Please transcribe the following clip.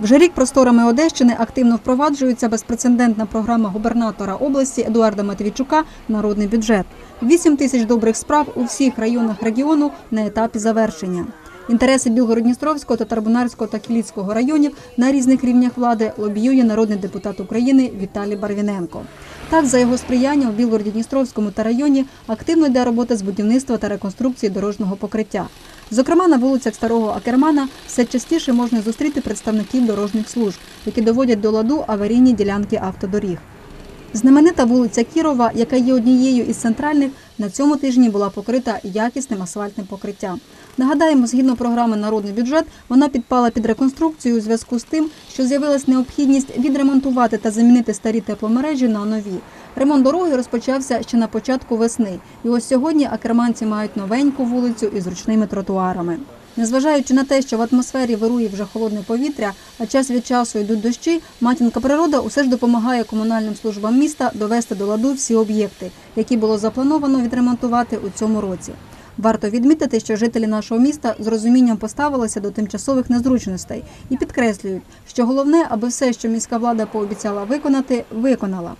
Вже рік просторами Одещини активно впроваджується безпрецедентна програма губернатора області Едуарда Матвійчука Народний бюджет. 8 тисяч добрих справ у всіх районах регіону на етапі завершення. Інтереси Білгород-Дністровського, Татарбунарського та Кіліцького районів на різних рівнях влади лобіює народний депутат України Віталій Барвіненко. Так, за його сприяння в Білгороді-Дністровському та районі активно йде робота з будівництва та реконструкції дорожнього покриття. Зокрема, на вулицях Старого Акермана все частіше можна зустріти представників дорожніх служб, які доводять до ладу аварійні ділянки автодоріг. Знаменита вулиця Кірова, яка є однією із центральних, на цьому тижні була покрита якісним асфальтним покриттям. Нагадаємо, згідно програми Народний бюджет, вона підпала під реконструкцію у зв'язку з тим, що з'явилась необхідність відремонтувати та замінити старі тепломережі на нові. Ремонт дороги розпочався ще на початку весни, і ось сьогодні акерманці мають новеньку вулицю із ручними тротуарами. Незважаючи на те, що в атмосфері вирує вже холодне повітря, а час від часу йдуть дощі, матінка природа усе ж допомагає комунальним службам міста довести до ладу всі об'єкти, які було заплановано відремонтувати у цьому році. Варто відмітити, що жителі нашого міста з розумінням поставилися до тимчасових незручностей і підкреслюють, що головне, аби все, що міська влада пообіцяла виконати, виконала.